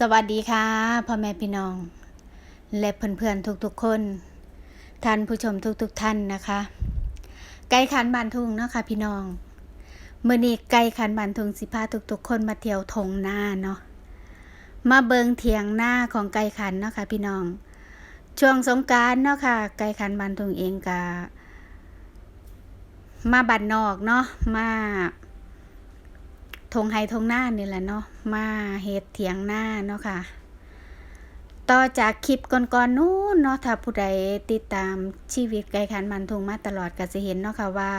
สวัสดีค่ะพ่อแม่พี่น้อง และเพื่อนๆทุกๆคน ท่านผู้ชมทุกๆท่านนะคะไก่ขันบานทุงเนาะค่ะพี่น้องเมื่อนี้ไก่ขันบานทุงสิพาทุกๆคนมาเที่ยวทงหน้าเนาะมาเบิงเถียงหน้าของไก่ขันเนาะค่ะพี่น้อง ช่วงสงการเนาะค่ะไก่ขันบานทุงเองกะมาบัดนอกเนาะมา ทงไฮทงหน้านี่แหละเนาะมาเฮ็ดเถียงหน้าเนาะค่ะ ต่อจากคลิปก่อนๆนู้นเนาะถ้าผู้ใดติดตามชีวิตไก่ขันมันทงมาตลอดก็จะเห็นเนาะค่ะว่า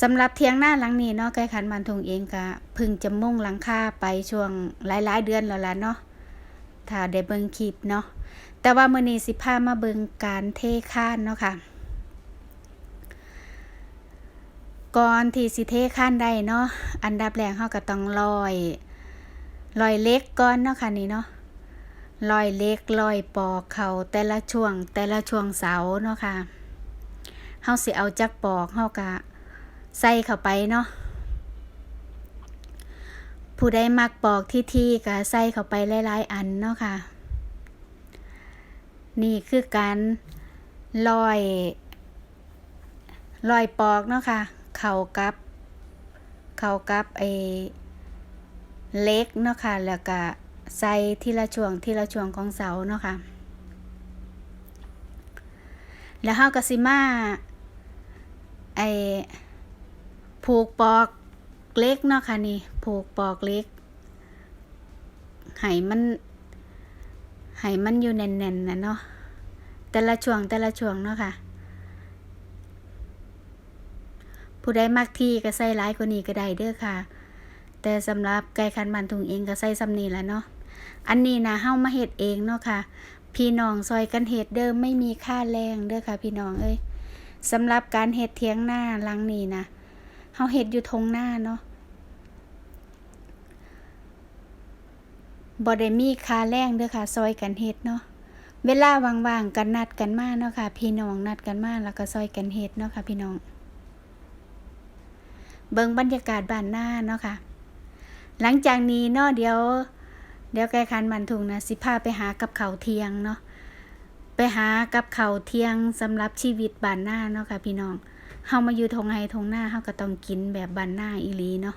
สำหรับเทียงหน้าหลังนี้เนาะไก่ขันมันทงเองก็พึ่งจะมุ่งหลังคาไปช่วงหลายๆเดือนแล้วล่ะเนาะถ้าได้เบิ่งคลิปเนาะแต่ว่ามื้อนี้สิพามาเบิ่งการเทข้านเนาะค่ะ ก่อนที่สิเทขั้นได้เนาะ อันดับแรกเฮาก็ต้องลอยลอยเล็กก่อนเนาะค่ะนี่เนาะรอยเล็กรอยปอกเขาแต่ละช่วงแต่ละช่วงเสาเนาะค่ะเฮาสิเอาจักปอกเฮากะใส่เข้าไปเนาะผู้ใดมักปอกที่ที่ก็ใส่เข้าไปหลายๆอันเนาะค่ะ นี่คือการลอยลอยปอกเนาะค่ะ เข้ากับ เข้ากับไอเล็กเนาะค่ะแล้วก็ใส่ทีละช่วงทีละช่วงของเสาเนาะค่ะแล้วเฮาก็สิมาไอผูกปอกเล็กเนาะค่ะนี่ผูกปอกเล็กให้มันให้มันอยู่แน่นๆนะเนาะแต่ละช่วงแต่ละช่วงเนาะค่ะ ผู้ใดมักที่ก็ใส่หลายกว่านี้ก็ได้เด้อค่ะ แต่สำหรับไก่คันมันทุงเองก็ใส่ซ้ำนี้แหละเนาะอันนี้นะเฮามาเฮ็ดเองเนาะค่ะ พี่น้องซอยกันเฮ็ดเดิมไม่มีค่าแรงเด้อค่ะ พี่น้องเอ้ยสำหรับการเฮ็ดเทียงหน้าลังนี้นะเฮาเฮ็ดอยู่ทงหน้าเนาะบ่ได้มีค่าแรงเด้อค่ะ ซอยกันเฮ็ดเนาะเวลาว่างๆกันนัดกันมาเนาะค่ะ พี่น้องนัดกันมาแล้วก็ซอยกันเฮ็ดเนาะค่ะ พี่น้อง เบิ่งบรรยากาศบ้านหน้าเนาะค่ะ หลังจากนี้เนาะเดี๋ยว เดี๋ยวแกคันมันถุงนะสิพาไปหากับเขาเทียงเนาะไปหากับเขาเทียงสำหรับชีวิตบ้านหน้าเนาะค่ะพี่น้องเฮามาอยู่ทงไฮทงหน้าเฮาก็ต้องกินแบบบ้านหน้าอีลีเนาะ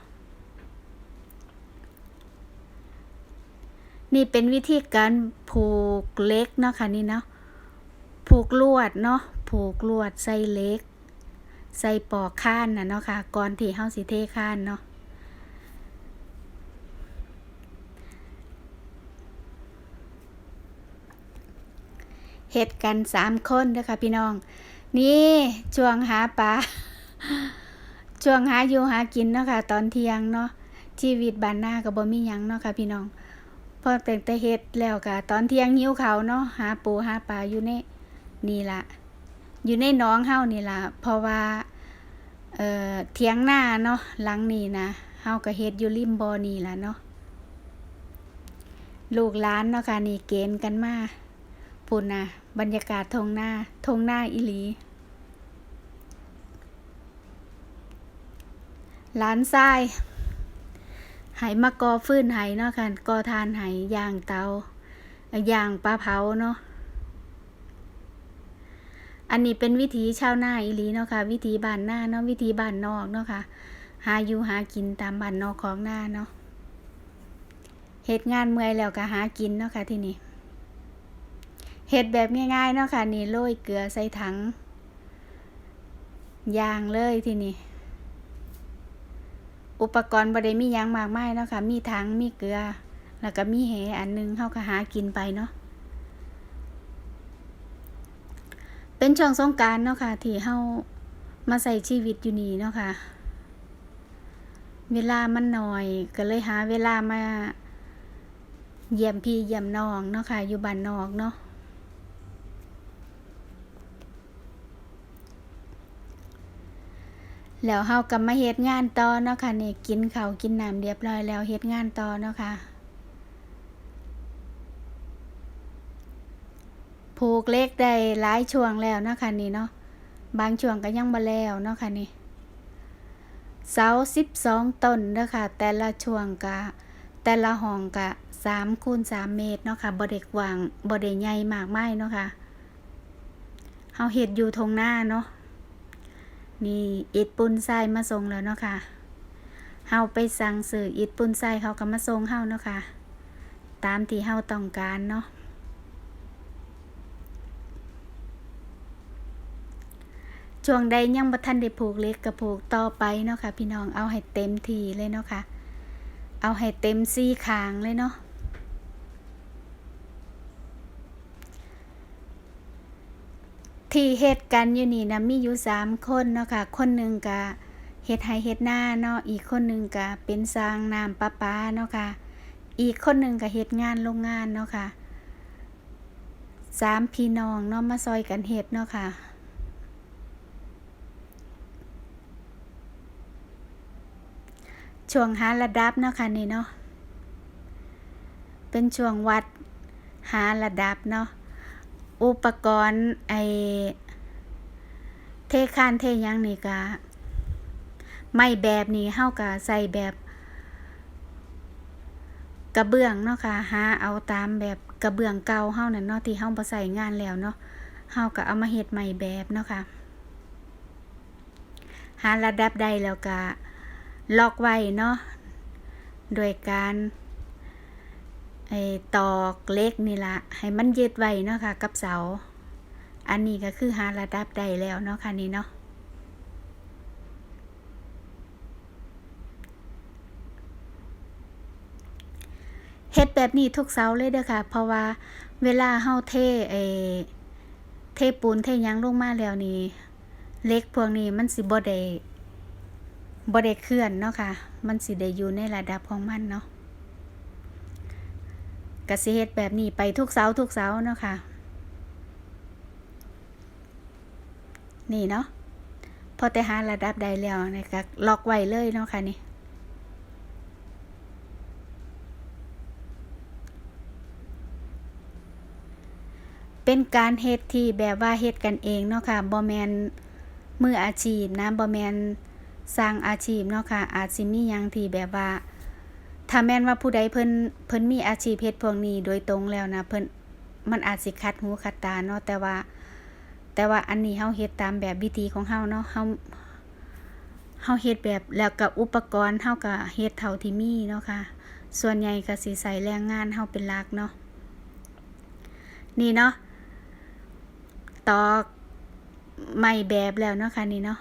นี่เป็นวิธีการผูกเล็กเนาะค่ะนี่เนาะผูกลวดเนาะผูกลวดใส่เล็ก ใส่ปอกข้านนะเนาะค่ะก่อนที่เฮาสิเทข้านเนาะเฮ็ดกันสามคนเด้อค่ะพี่น้อง นี่ช่วงหาปลาช่วงหาอยู่หากินเนาะค่ะตอนเที่ยงเนาะชีวิตบ้านหน้าก็บบ่มียังเนาะค่ะพี่น้องพอแต่งแต่เฮ็ดแล้วก็ตอนเที่ยงหิ้วเขาเนาะหาปูหาปลาอยู่ในนี่ล่ะ อยู่ในหนองเฮานี่ล่ะเพราะว่าเอ่อเถียงหน้าเนาะหลังนี่นะเฮาก็เฮ็ดอยู่ริมบ่อนี่ล่ะเนาะลูกหลานเนาะค่ะนี่เกณฑ์กันมาปุ่นนะบรรยากาศทงหน้าทงหน้าอิหลีหลานทรายไหมากอฟื้นไหเนาะค่ะกอทานไหย่างเตาย่างปลาเผาเนาะ อันนี้เป็นวิถีชาวนาอิหลีเนาะค่ะ วิถีบ้านหน้าเนาะวิถีบ้านนอกเนาะค่ะ หาอยู่หากินตามบ้านนอกของหน้าเนาะเหตุงานเมื่อยแล้วก็หากินเนาะค่ะที่นี่เห็ดแบบง่ายๆเนาะค่ะนี่โรยเกลือใส่ถังยางเลยที่นี้อุปกรณ์บ่ได้มียังมากมายเนาะค่ะมีถังมีเกลือ แล้วก็มีแหอันหนึงเฮาก็หากินไปเนาะ เป็นช่วงสงการเนาะค่ะ ที่เฮามาใส่ชีวิตอยู่นี่เนาะค่ะ เวลามันน้อย ก็เลยหาเวลามาเยี่ยมพี่เยี่ยมน้องเนาะค่ะ อยู่บ้านนอกเนาะแล้วเฮาก็มาเฮ็ดงานต่อเนาะค่ะนี่กินข้าวกินน้ำเรียบร้อยแล้วเฮ็ดงานต่อเนาะค่ะ ผูกเล็กได้หลายช่วงแล้วเนาะค่ะนี่เนาะบางช่วงก็ยังบ่แล้วเนาะค่ะนี่เสา12ต้นเด้อค่ะ แต่ละช่วงก็แต่ละห้องก็สามคูณสามเมตรเนาะค่ะบ่ได้กวางบ่ได้ใหญ่มากมายเนาะค่ะเฮาเฮ็ดอยู่ทงหน้าเนาะนี่อิฐปูนทรายมาส่งแล้วเนาะค่ะเฮาไปสั่งซื้ออิฐปูนทรายเขาก็มาส่งเฮาเนาะค่ะ ตามที่เฮาต้องการเนาะ ช่วงใดยังบ่ทันได้ผูกเล็กก็ผูกต่อไปเนาะค่ะ พี่น้องเอาให้เต็มทีเลยเนาะค่ะ เอาให้เต็มซี่คางเลยเนาะที่เฮ็ดกันอยู่นี่นะมีอยู่สามคนเนาะค่ะ คนหนึ่งก็เฮ็ดไห้เฮ็ดหน้าเนาะอีกคนหนึ่งก็เป็นสร้างน้ำประปาเนาะค่ะ อีกคนหนึ่งก็เฮ็ดงานโรงงานเนาะค่ะสามพี่น้องเนาะมาซอยกันเฮ็ดเนาะค่ะ ช่วงหาระดับเนาะค่ะนี่เนาะเป็นช่วงวัดหาระดับเนาะอุปกรณ์ไอเทคานเทยังนี่ก็ไม่แบบนี้เฮาก็ใส่แบบกระเบื้องเนาะค่ะหาเอาตามแบบกระเบื้องเก่าเฮานั่นเนาะที่เฮาบ่ใส่งานแล้วเนาะเฮาก็เอามาเฮ็ดใหม่แบบเนาะค่ะหาระดับได้แล้วก็ ล็อกไว้เนาะโดยการไอ้ตอกเล็กนี่ละให้มันยึดไว้เนาะค่ะ กับเสา อันนี้ก็คือหาระดับได้แล้วเนาะค่ะนี่เนาะเฮ็ดแบบนี้ทุกเสาเลยเด้อค่ะ เพราะว่าเวลาเฮาเทไอ้เทปูนเทยังลงมาแล้วนี่เล็กพวกนี้มันสิบ่ได้ บ่ได้เคลื่อนเนาะค่ะ มันสิได้อยู่ในระดับของมันเนาะกสิเฮ็ดแบบนี้ไปทุกเสาทุกเสาเนาะค่ะ นี่เนาะ พอแต่หาระดับใดแล้วนี่ก็ล็อกไว้เลยเนาะค่ะนี่เป็นการเฮ็ดที่แบบว่าเฮ็ดกันเองเนาะค่ะบ่แมนมืออาชีพนะบ่แมน สร้างอาชีพเนาะค่ะ อาจสิมีหยังที่แบบว่า ถ้าแม่นว่าผู้ใดเพิ่นเพิ่นมีอาชีพเฮ็ดพวกนี้โดยตรงแล้วนะเพิ่นมันอาจสิคัดหูคัดตาเนาะแต่ว่า แต่ว่าอันนี้เฮาเฮ็ดตามแบบวิธีของเฮาเนาะเฮาเฮาเฮ็ดแบบแล้วกับอุปกรณ์เฮาก็เฮ็ดเท่าที่มีเนาะค่ะ ส่วนใหญ่ก็สิใส่แรงงานเฮาเป็นหลักเนาะนี่เนาะตอกไม้แบบแล้วเนาะค่ะนี่เนาะ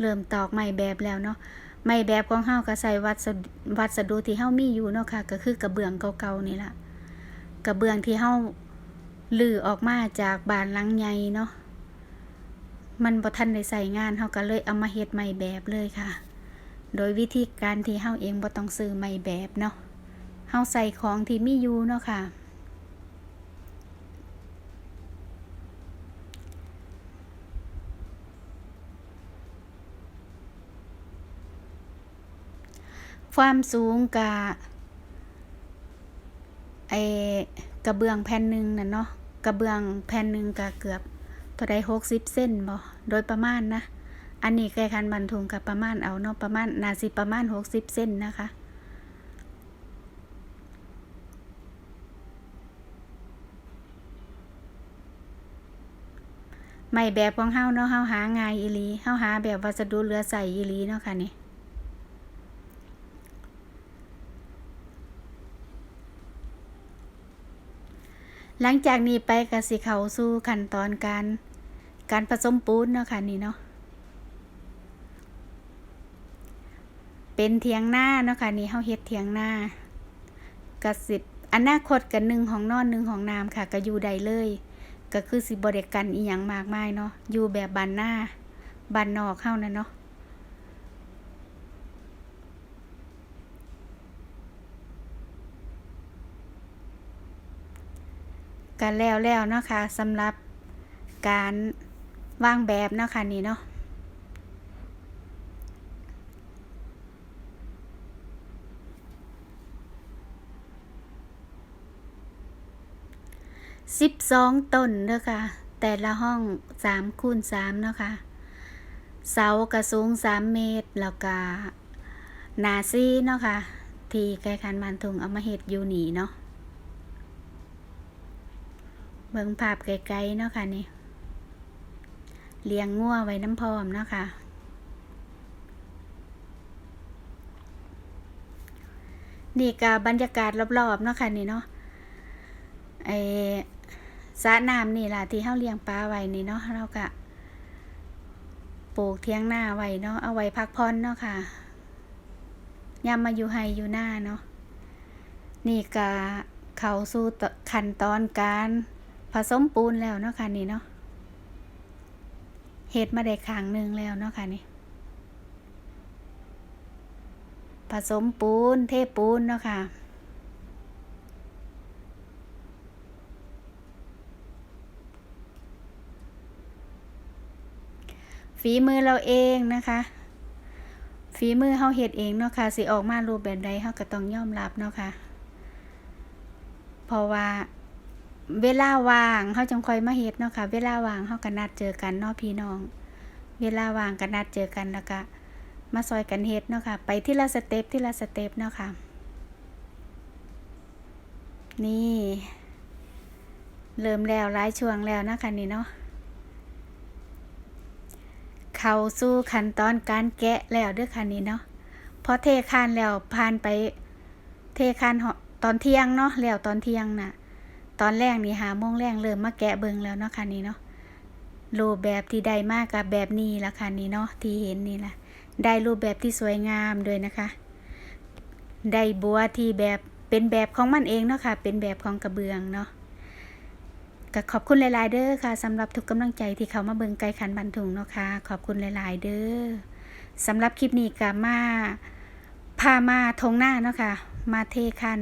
เริ่มตอกไม้แบบแล้วเนาะไม้แบบของเฮาก็ใส่วัสดุวัสดุที่เฮามีอยู่เนาะค่ะ ก็คือกระเบื้องเก่าๆนี่ล่ะกระเบื้องที่เฮาลือออกมาจากบ้านหลังใหญ่เนาะมันบ่ทันได้ใส่งานเฮาก็เลยเอามาเฮ็ดไม้แบบเลยค่ะ โดยวิธีการที่เฮาเองบ่ต้องซื้อไม้แบบเนาะเฮาใส่ของที่มีอยู่เนาะค่ะ ความสูงกะไอกระเบื้องแผ่นหนึ่งน่ะเนาะกระเบื้องแผ่นหนึ่งกะเกือบเท่าใดหกสิบเส้นบ่โดยประมาณนะอันนี้แค่คันบันทุงกับประมาณเอาเนาะประมาณนาสิประมาณหกสิบเส้นนะคะไม่แบบของเฮาเนาะเฮาหาง่ายอีหลีเฮาหาแบบวัสดุเหลือใส่อีหลีเนาะค่ะนี่ หลังจากนี้ไปก็สิเข้าสู่ขั้นตอนการการผสมปูนเนาะค่ะนี่เนาะเป็นเถียงหน้าเนาะค่ะนี่เฮาเฮ็ดเถียงหน้าก็สิบอนาคตกันหนึ่งของนอนหนึ่งของน้ำค่ะ ก็อยู่ได้เลย ก็คือสิบ่ได้กันอีหยังมากมายเนาะอยู่แบบบ้านหน้าบ้านนอกเฮานั่นเนาะ กันแล้วแล้วเนาะค่ะสำหรับการวางแบบเนาะค่ะนี่เนาะสิบสองต้นเด้อค่ะ แต่ละห้องสามคูณสามเนาะค่ะ เสากระสูงสามเมตร แล้วก็หนาซีเนาะค่ะ ที่ไกคันมันทุงเอามาเฮ็ดอยู่นี่เนาะ เบิ่งภาพไกลๆเนาะค่ะนี่เลี้ยงงัวไว้น้ำพร้อมเนาะค่ะนี่ก็บบรรยากาศรอบๆเนาะค่ะนี่เนาะไอสระน้ำนี่ล่ะที่เฮาเลี้ยงปลาไว้นี่เนาะเราก็ปลูกเทียงหน้าไว้เนาะเอาไว้พักผ่อนเนาะค่ะยามมาอยู่ไฮอยู่หน้าเนาะนี่ก็เข้าสู่ขั้นตอนการ ผสมปูนแล้วเนาะค่ะนี่เนาะเฮ็ดมาได้ครั้งหนึ่งแล้วเนาะค่ะนี่ผสมปูนเทปูนเนาะค่ะฝีมือเราเองนะคะ ฝีมือเฮาเฮ็ดเองเนาะค่ะสิออกมารูปแบบใดเฮาก็ต้องยอมรับเนาะค่ะ เพราะว่า เวลาว่างเฮาจังคอยมาเฮ็ดเนาะค่ะ เวลาว่างเฮาก็นัดเจอกันเนาะพี่น้อง เวลาว่างก็นัดเจอกันแล้วก็มาซอยกันเฮ็ดเนาะค่ะ ไปที่ละสเต็ปที่ละสเต็ปเนาะค่ะ นี่ เริ่มแล้วหลายช่วงแล้วนะคะนี่เนาะเข้าสู่ขั้นตอนการแกะแล้วเด้วยค่ะนี่เนาะพอเทคานแล้วผ่านไปเทคานตอนเที่ยงเนาะแล้วตอนเที่ยงน่ะ ตอนแรกนี่หาโมงแรงเริ่มมาแกะเบิงแล้วเนาะค่ะนี่เนาะรูปแบบที่ได้มากกับแบบนี้ละค่ะนี่เนาะที่เห็นนี่ละได้รูปแบบที่สวยงามด้วยนะคะ ได้บัวที่แบบเป็นแบบของมันเองเนาะค่ะ เป็นแบบของกระเบืองเนาะก็ขอบคุณหลาย ๆ เด้อค่ะสำหรับทุกกำลังใจที่เขามาเบิงไกลขันบันทุงเนาะค่ะขอบคุณหลาย ๆ เด้อสำหรับคลิปนี้ก็มาพามาทงหน้าเนาะค่ะ มาเทคัน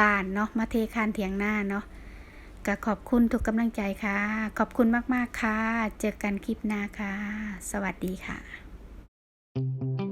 บานเนาะมาเทคันเถียงหน้าเนาะ ก็ขอบคุณทุกกำลังใจค่ะ ขอบคุณมาก ๆ ค่ะ เจอกันคลิปหน้าค่ะ สวัสดีค่ะ thank you